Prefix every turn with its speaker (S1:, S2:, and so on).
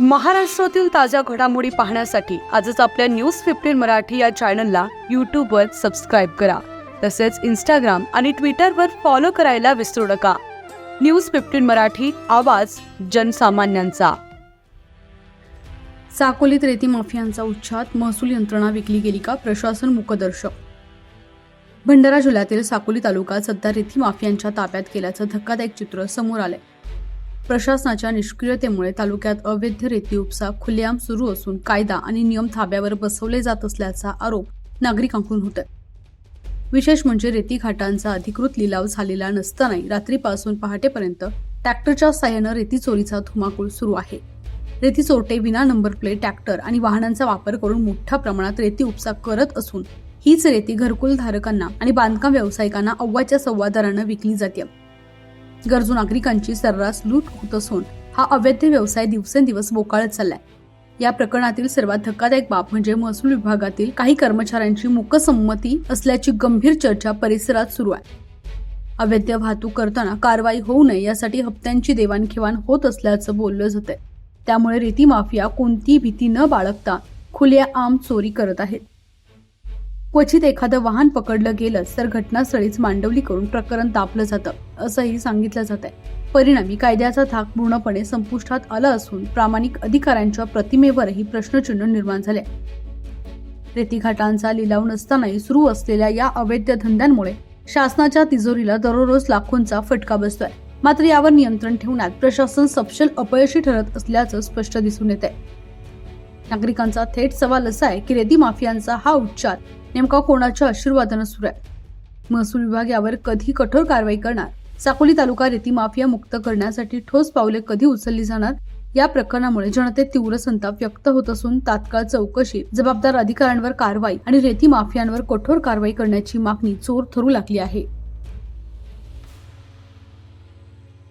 S1: महाराष्ट्रातील ताज्या घडामोडी पाहण्यासाठी आजच आपल्या न्यूज फिफ्टीन मराठी या चॅनलला यूट्यूबवर सबस्क्राईब करा. तसेच इंस्टाग्राम आणि ट्विटरवर फॉलो करायला विसरू नका. न्यूज फिफ्टीन मराठी आवाज जनसामान्यांचा.
S2: साकोलीत रेती माफियांचा उच्छाद महसूल यंत्रणा विकली गेली का? प्रशासन मुकदर्शक. भंडारा जिल्ह्यातील साकोली तालुका सध्या रेती माफियांच्या ताब्यात गेल्याचं धक्कादायक चित्र समोर आलंय. प्रशासनाच्या निष्क्रियतेमुळे तालुक्यात अवैध रेती उपसा खुलेआम सुरू असून कायदा आणि नियम थाब्यावर बसवले जात असल्याचा आरोप नागरिकांकडून होतोय. विशेष म्हणजे रेती घाटांचा अधिकृत लिलाव झालेला नसतानाही रात्रीपासून पहाटेपर्यंत ट्रॅक्टरच्या साह्यानं रेती चोरीचा धुमाकूळ सुरू आहे. रेती चोरटे विना नंबर प्लेट ट्रॅक्टर आणि वाहनांचा वापर करून मोठ्या प्रमाणात रेती उपसा करत असून हीच रेती घरकुल धारकांना आणि बांधकाम व्यावसायिकांना अव्वाच्या सव्वा दरानं विकली जाते. गरजू नागरिकांची सर्रास लूट होत असून हा अवैध व्यवसाय दिवसेंदिवस बोकाळत चाललाय. या प्रकरणातील सर्वात धक्कादायक बाब म्हणजे महसूल विभागातील काही कर्मचाऱ्यांची मुकसंमती असल्याची गंभीर चर्चा परिसरात सुरू आहे. अवैध वाहतूक करताना कारवाई होऊ नये यासाठी हप्त्यांची देवाणघेवाण होत असल्याचं बोललं जातंय. त्यामुळे रेती माफिया कोणतीही भीती न बाळगता खुल्या आम चोरी करत आहेत. क्वचित एखादं वाहन पकडलं गेलंच तर घटनास्थळीच मांडवली करून प्रकरण दाबलं जातं असंही सांगितलं जात आहे परिणामी कायद्याचा थाक पूर्णपणे संपुष्टात आला असून प्रामाणिक अधिकाऱ्यांच्या प्रतिमेवरही प्रश्नचिन्ह निर्माण झाले. रेतीघाटांचा लिलाव नसतानाही सुरू असलेल्या या अवैध धंद्यांमुळे शासनाच्या तिजोरीला दररोज लाखोंचा फटका बसतोय. मात्र यावर नियंत्रण ठेवण्यात प्रशासन सपशेल अपयशी ठरत असल्याचं स्पष्ट दिसून येत आहे नागरिकांचा थेट सवाल असा आहे की रेती माफियांचा हा उच्चार नेमका कोणाच्या आशीर्वादानं सुरू आहे? महसूल विभाग यावर कधी कठोर कारवाई करणार? साकोली तालुका रेती माफिया मुक्त करण्यासाठी ठोस पावले कधी उचलली जाणार? या प्रकरणामुळे जनतेत तीव्र संताप व्यक्त होत असून तात्काळ चौकशी जबाबदार अधिकाऱ्यांवर कारवाई आणि रेती माफियांवर कठोर कारवाई करण्याची मागणी चोर ठरू लागली आहे.